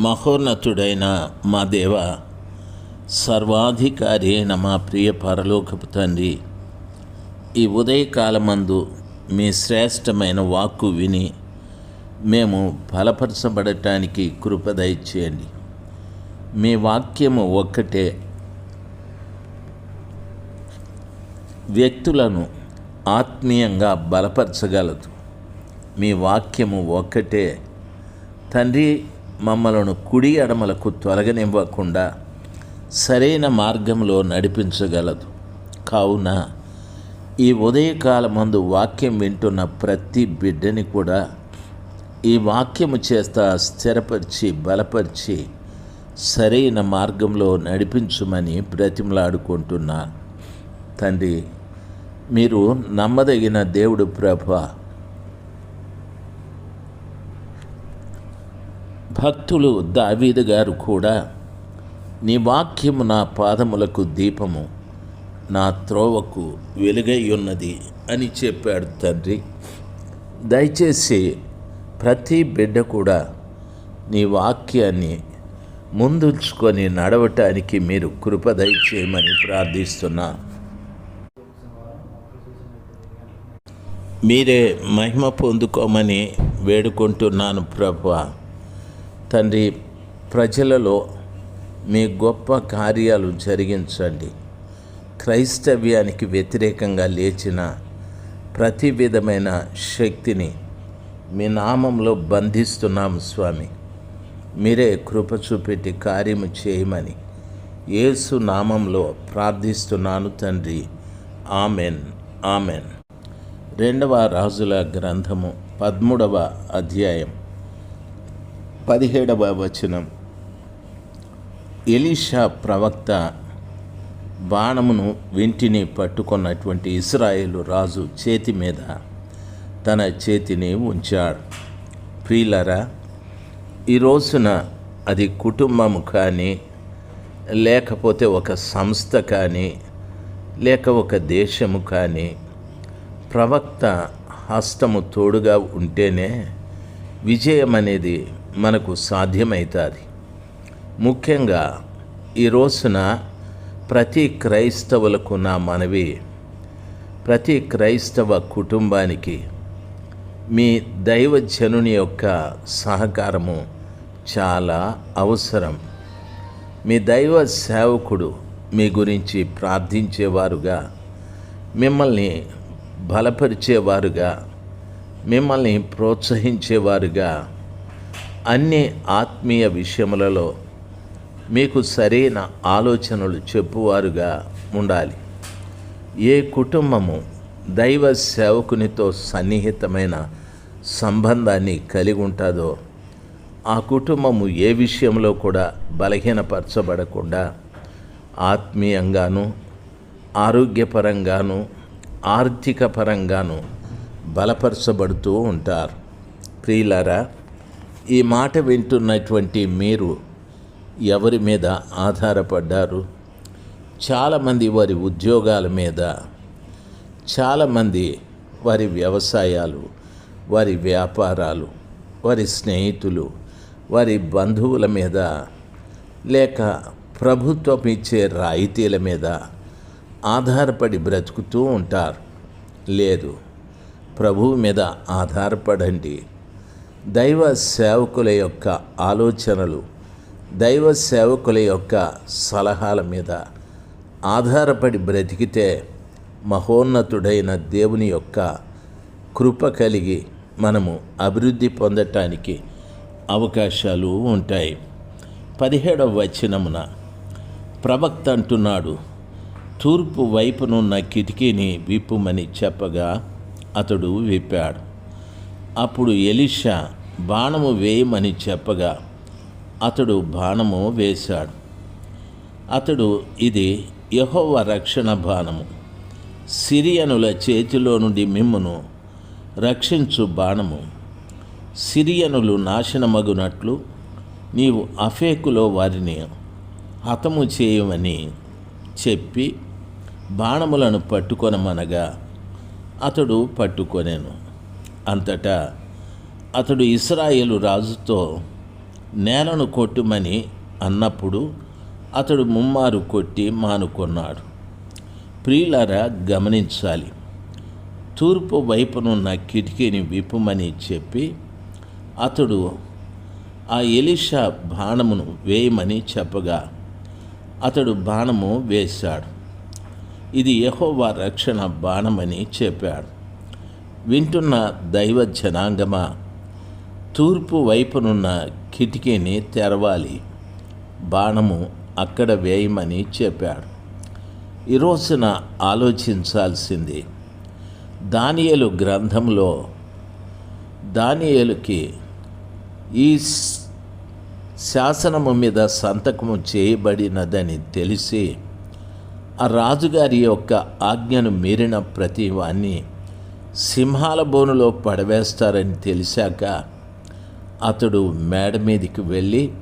మహోన్నతుడైన మా దేవ సర్వాధికారి అయిన మా ప్రియ పరలోకపు తండ్రి ఈ ఉదయకాలమందు మీ శ్రేష్టమైన వాక్కు విని మేము బలపరచబడటానికి కృపదయచేయండి మీ వాక్యము ఒక్కటే వ్యక్తులను ఆత్మీయంగా బలపరచగలదు. మీ వాక్యము ఒక్కటే. తండ్రి మమ్మలను కుడి ఎడమలకు తొలగనివ్వకుండా సరైన మార్గంలో నడిపించగలదు. కావున ఈ ఉదయకాలమందు వాక్యం వింటున్న ప్రతి బిడ్డని కూడా ఈ వాక్యము చేత స్థిరపరిచి బలపరిచి సరైన మార్గంలో నడిపించుమని బ్రతిమలాడుకుంటున్నా. తండ్రి మీరు నమ్మదగిన దేవుడు ప్రభ భక్తులు దావీదు గారు కూడా నీ వాక్యము నా పాదములకు దీపము నా త్రోవకు వెలుగై ఉన్నది అని చెప్పాడు తండ్రి. దయచేసి ప్రతి బిడ్డ కూడా నీ వాక్యాన్ని ముందుంచుకొని నడవటానికి మీరు కృప దయచేయమని ప్రార్థిస్తున్నా. మీరే మహిమ పొందుకోమని వేడుకుంటున్నాను ప్రభా. తండ్రి ప్రజలలో మీ గొప్ప కార్యాలు జరిగించండి. క్రైస్తవ్యానికి వ్యతిరేకంగా లేచిన ప్రతి విధమైన శక్తిని మీ నామంలో బంధిస్తున్నాము స్వామి. మీరే కృప చూపెట్టి కార్యము చేయమని యేసు నామంలో ప్రార్థిస్తున్నాను తండ్రి. Amen amen. రెండవ రాజుల గ్రంథము పదమూడవ అధ్యాయం. పదిహేడవ వచనం. ఎలీషా ప్రవక్త బాణమును వెంటిని పట్టుకున్నటువంటి ఇస్రాయేలు రాజు చేతి మీద తన చేతిని ఉంచాడు. ప్రియులరా ఈ రోజున అది కుటుంబము కానీ లేకపోతే ఒక సంస్థ కానీ లేక ఒక దేశము కానీ ప్రవక్త హస్తము తోడుగా ఉంటేనే విజయం అనేది మనకు సాధ్యమవుతుంది ముఖ్యంగా ఈ రోజున ప్రతి క్రైస్తవులకు నా మనవి ప్రతి క్రైస్తవ కుటుంబానికి మీ దైవజనుని యొక్క సహకారము చాలా అవసరం. మీ దైవ సేవకుడు మీ గురించి ప్రార్థించేవారుగా మిమ్మల్ని బలపరిచేవారుగా మిమ్మల్ని ప్రోత్సహించేవారుగా అన్ని ఆత్మీయ విషయములలో మీకు సరైన ఆలోచనలు చెప్పువారుగా ఉండాలి. ఏ కుటుంబము దైవ సేవకునితో సన్నిహితమైన సంబంధాన్ని కలిగి ఉంటుందో ఆ కుటుంబము ఏ విషయంలో కూడా బలహీనపరచబడకుండా ఆత్మీయంగాను ఆరోగ్యపరంగాను ఆర్థిక పరంగాను బలపరచబడుతూ ఉంటారు. ప్రియులారా ఈ మాట వింటున్నటువంటి మీరు ఎవరి మీద ఆధారపడ్డారు? చాలామంది వారి ఉద్యోగాల మీద చాలామంది వారి వ్యవసాయాలు వారి వ్యాపారాలు వారి స్నేహితులు వారి బంధువుల మీద లేక ప్రభుత్వం ఇచ్చే రాయితీల మీద ఆధారపడి బ్రతుకుతూ ఉంటారు. లేదు ప్రభువు మీద ఆధారపడండి. దైవ సేవకుల యొక్క ఆలోచనలు దైవ సేవకుల యొక్క సలహాల మీద ఆధారపడి బ్రతికితే మహోన్నతుడైన దేవుని యొక్క కృప కలిగి మనము అభివృద్ధి పొందటానికి అవకాశాలు ఉంటాయి. పదిహేడవ వచనమున ప్రవక్త అంటున్నాడు తూర్పు వైపునున్న కిటికీని విప్పుమని చెప్పగా అతడు విప్పాడు. అప్పుడు ఎలిషా బాణము వేయమని చెప్పగా అతడు బాణము వేశాడు. అతడు ఇది యహోవ రక్షణ బాణము. సిరియనుల చేతిలో నుండి మిమ్మును రక్షించు బాణము. సిరియనులు నాశనమగునట్లు నీవు అఫేకులో వారిని హతము చేయమని చెప్పి బాణములను పట్టుకొనమనగా అతడు పట్టుకొనేను. అంతటా అతడు ఇస్రాయేలు రాజుతో నేలను కొట్టుమని అన్నప్పుడు అతడు ముమ్మారు కొట్టి మానుకున్నాడు. ప్రియులారా గమనించాలి. తూర్పు వైపునున్న కిటికీని విప్పుమని చెప్పి అతడు ఆ ఎలిషా బాణమును వేయమని చెప్పగా అతడు బాణము వేశాడు. ఇది యహోవా రక్షణ బాణమని చెప్పాడు. వింటున్న దైవ జనాంగమా? తూర్పు వైపునున్న కిటికీని తెరవాలి. బాణము అక్కడ వేయమని చెప్పాడు. ఈరోజున ఆలోచించాల్సింది దానియలు గ్రంథంలో దానియేలుకి ఈ శాసనము మీద సంతకము చేయబడినదని తెలిసి ఆ రాజుగారి యొక్క ఆజ్ఞను మీరిన ప్రతి వాణ్ణి సింహాల బోనులో పడవేస్తారని తెలిసాక అతడు మేడ మీదకి వెళ్ళి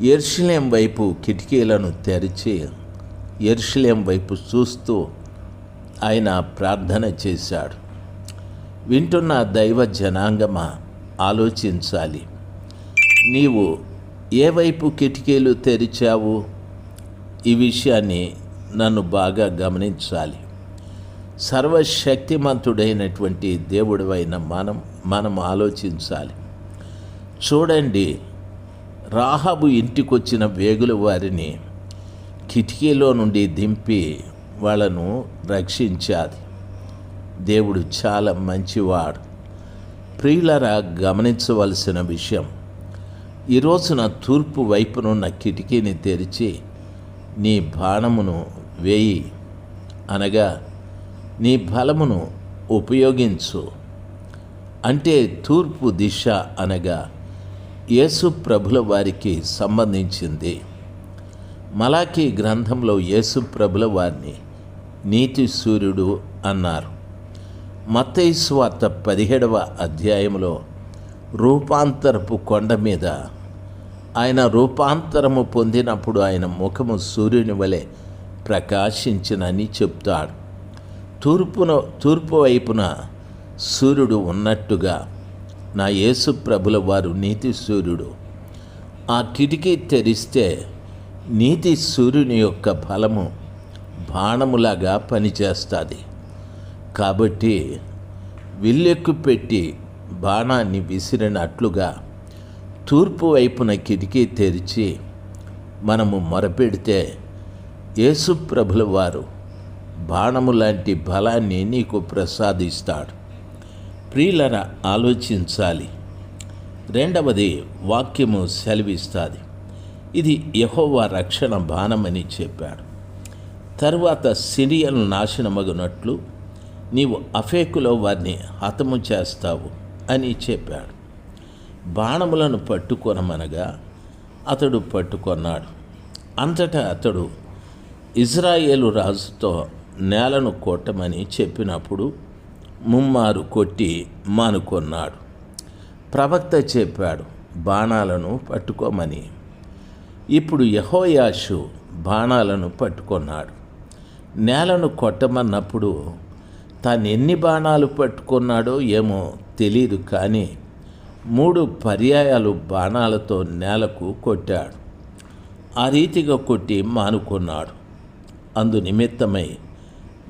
ఎర్షిలేం వైపు కిటికీలను తెరిచి ఎర్షిలేం వైపు చూస్తూ ఆయన ప్రార్థన చేశాడు. వింటున్న దైవ జనాంగమా ఆలోచించాలి. నీవు ఏ వైపు కిటికీలు తెరిచావు? ఈ విషయాన్ని నన్ను బాగా గమనించాలి. సర్వశక్తిమంతుడైనటువంటి దేవుడు అయిన మనం మనం ఆలోచించాలి. చూడండి రాహబు ఇంటికొచ్చిన వేగుల వారిని కిటికీలో నుండి దింపి వాళ్ళను రక్షించాది దేవుడు చాలా మంచివాడు. ప్రియులరా గమనించవలసిన విషయం ఈరోజున తూర్పు వైపునున్న కిటికీని తెరిచి నీ బాణమును వేయి అనగా నీ బలమును ఉపయోగించు. అంటే తూర్పు దిశ అనగా యేసు ప్రభుల వారికి సంబంధించింది. మలాకి గ్రంథంలో యేసు ప్రభుల వారిని నీతి సూర్యుడు అన్నారు. మతైస్వార్త వార్త పదిహేడవ అధ్యాయంలో రూపాంతరపు కొండ మీద ఆయన రూపాంతరము పొందినప్పుడు ఆయన ముఖము సూర్యుని వలె ప్రకాశించినని చెప్తాడు. తూర్పున తూర్పు వైపున సూర్యుడు ఉన్నట్టుగా నా యేసు ప్రభుల వారు నీతి సూర్యుడు. ఆ కిటికీ తెరిస్తే నీతి సూర్యుని యొక్క ఫలము బాణములాగా పనిచేస్తుంది. కాబట్టి విల్లెక్కు పెట్టి బాణాన్ని విసిరినట్లుగా తూర్పు వైపున కిటికీ తెరిచి మనము మొరపెడితే యేసు ప్రభుల వారు బాణము లాంటి బలాన్ని నీకు ప్రసాదిస్తాడు. ప్రియులన ఆలోచించాలి. రెండవది వాక్యము సెలవిస్తుంది. ఇది యహోవా రక్షణ బాణమని చెప్పాడు. తరువాత సిరియను నాశనమగునట్లు నీవు అఫేకులో వారిని హతము చేస్తావు అని చెప్పాడు. బాణములను పట్టుకొనమనగా అతడు పట్టుకొన్నాడు. అంతటా అతడు ఇజ్రాయేలు రాజుతో నేలను కొట్టమని చెప్పినప్పుడు ముమ్మారు కొట్టి మానుకొన్నాడు. ప్రవక్త చెప్పాడు బాణాలను పట్టుకోమని. ఇప్పుడు యహోయాషు బాణాలను పట్టుకున్నాడు. నేలను కొట్టమన్నప్పుడు తాను ఎన్ని బాణాలు పట్టుకున్నాడో ఏమో తెలియదు కానీ మూడు పర్యాయాలు బాణాలతో నేలకు కొట్టాడు. ఆ రీతిగా కొట్టి మానుకున్నాడు. అందు నిమిత్తమై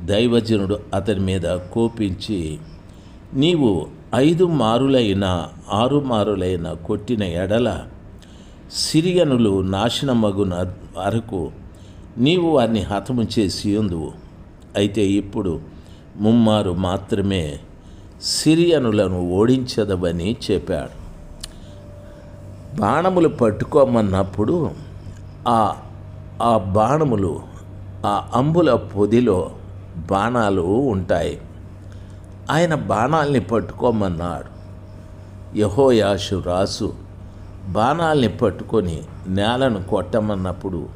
దైవజనుడు అతని మీద కోపించి నీవు ఐదు మారులైన ఆరు మారులైన కొట్టిన ఎడల సిరియనులు నాశనమగున వరకు నీవు వారిని హతము చేసి ఉందువు అయితే ఇప్పుడు ముమ్మారు మాత్రమే సిరియనులను ఓడించదవని చెప్పాడు. బాణములు పట్టుకోమన్నప్పుడు ఆ ఆ బాణములు ఆ అంబుల పొదిలో బాణాలు ఉంటాయి. ఆయన బాణాల్ని పట్టుకోమన్నాడు. యహోయాషు రాసు బాణాల్ని పట్టుకొని నేలను కొట్టమన్నప్పుడు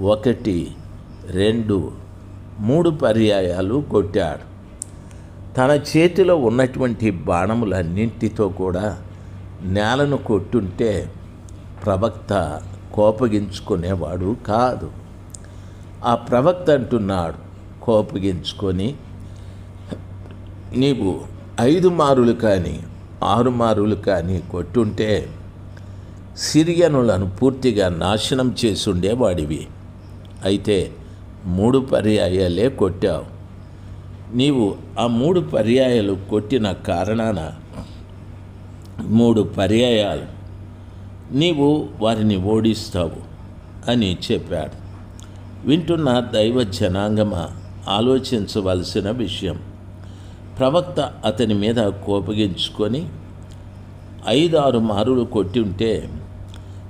ఒకటి రెండు మూడు పర్యాయాలు కొట్టాడు. తన చేతిలో ఉన్నటువంటి బాణములన్నింటితో కూడా నేలను కొట్టుంటే ప్రవక్త కోపగించుకునేవాడు కాదు. ఆ ప్రవక్త అంటున్నాడు కోపగించుకొని నీవు ఐదు మారులు కానీ ఆరు మారులు కానీ కొట్టుంటే సిరియనులను పూర్తిగా నాశనం చేసుండేవాడివి. అయితే మూడు పర్యాయాలే కొట్టావు. నీవు ఆ మూడు పర్యాయాలు కొట్టిన కారణాన మూడు పర్యాయాలు నీవు వారిని ఓడిస్తావు అని చెప్పాడు. వింటున్న దైవ జనాంగమ? ఆలోచించవలసిన విషయం. ప్రవక్త అతని మీద కోపగించుకొని ఐదారు మారులు కొట్టి ఉంటే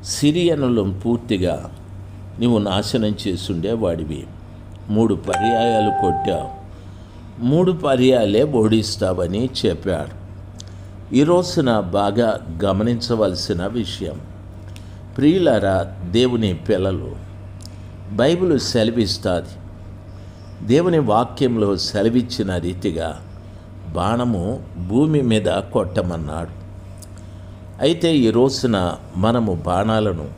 సిరియనులు పూర్తిగా నీవు నాశనం చేసుండేవాడివి. మూడు పర్యాయాలు కొట్టావు. మూడు పర్యాలే ఓడిస్తావని చెప్పాడు. ఈ రోజున బాగా గమనించవలసిన విషయం. ప్రియులరా దేవుని పిల్లలు బైబిల్ సెలవిస్తుంది. దేవుని వాక్యంలో సెలవిచ్చిన రీతిగా బాణము భూమి మీద కొట్టమన్నాడు. అయితే ఈ రోజున మనము బాణాలను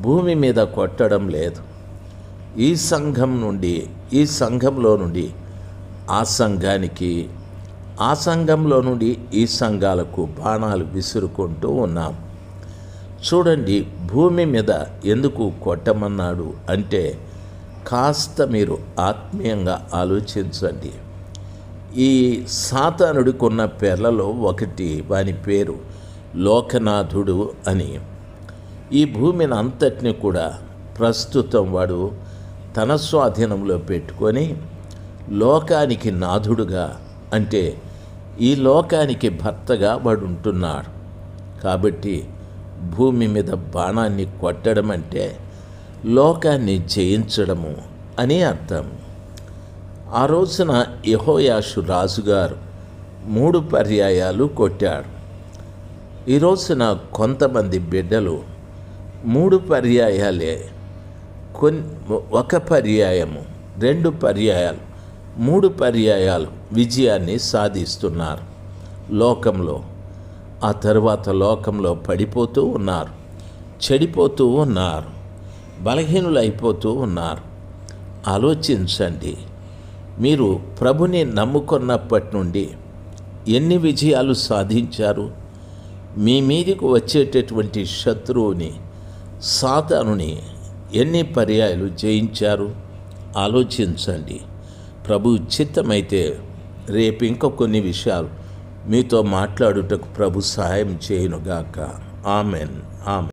భూమి మీద కొట్టడం లేదు. ఈ సంఘం నుండి ఈ సంఘంలో నుండి ఆ సంఘానికి ఆ సంఘంలో నుండి ఈ సంఘాలకు బాణాలు విసురుకుంటూ ఉన్నాం. చూడండి భూమి మీద ఎందుకు కొట్టమన్నాడు అంటే కాస్త మీరు ఆత్మీయంగా ఆలోచించండి. ఈ సాతానుడికున్న పేర్లలో ఒకటి వాని పేరు లోకనాథుడు అని. ఈ భూమిని అంతటిని కూడా ప్రస్తుతం వాడు తన స్వాధీనంలో పెట్టుకొని లోకానికి నాథుడుగా అంటే ఈ లోకానికి భర్తగా వాడు ఉంటున్నాడు కాబట్టి భూమి మీద బాణాన్ని కొట్టడం అంటే లోకాన్ని జయించడము అని అర్థం. ఆ రోజున యహోయాషు రాజుగారు మూడు పర్యాయాలు కొట్టాడు. ఈ రోజున కొంతమంది బిడ్డలు మూడు పర్యాయాలే. కొన్ ఒక పర్యాయము రెండు పర్యాయాలు మూడు పర్యాయాలు విజయాన్ని సాధిస్తున్నారు. లోకంలో ఆ తర్వాత లోకంలో పడిపోతూ ఉన్నారు చెడిపోతూ ఉన్నారు. బలహీనులు అయిపోతూ ఉన్నారు. ఆలోచించండి. మీరు ప్రభుని నమ్ముకున్నప్పటి నుండి ఎన్ని విజయాలు సాధించారు? మీ మీదకు వచ్చేటటువంటి శత్రువుని సాతానుని ఎన్ని పర్యాయాలు జయించారు? ఆలోచించండి. ప్రభు చిత్తమైతే రేపు ఇంకా కొన్ని విషయాలు మీతో మాట్లాడుటకు ప్రభు సహాయం చేయనుగాక. ఆమెన్. ఆమె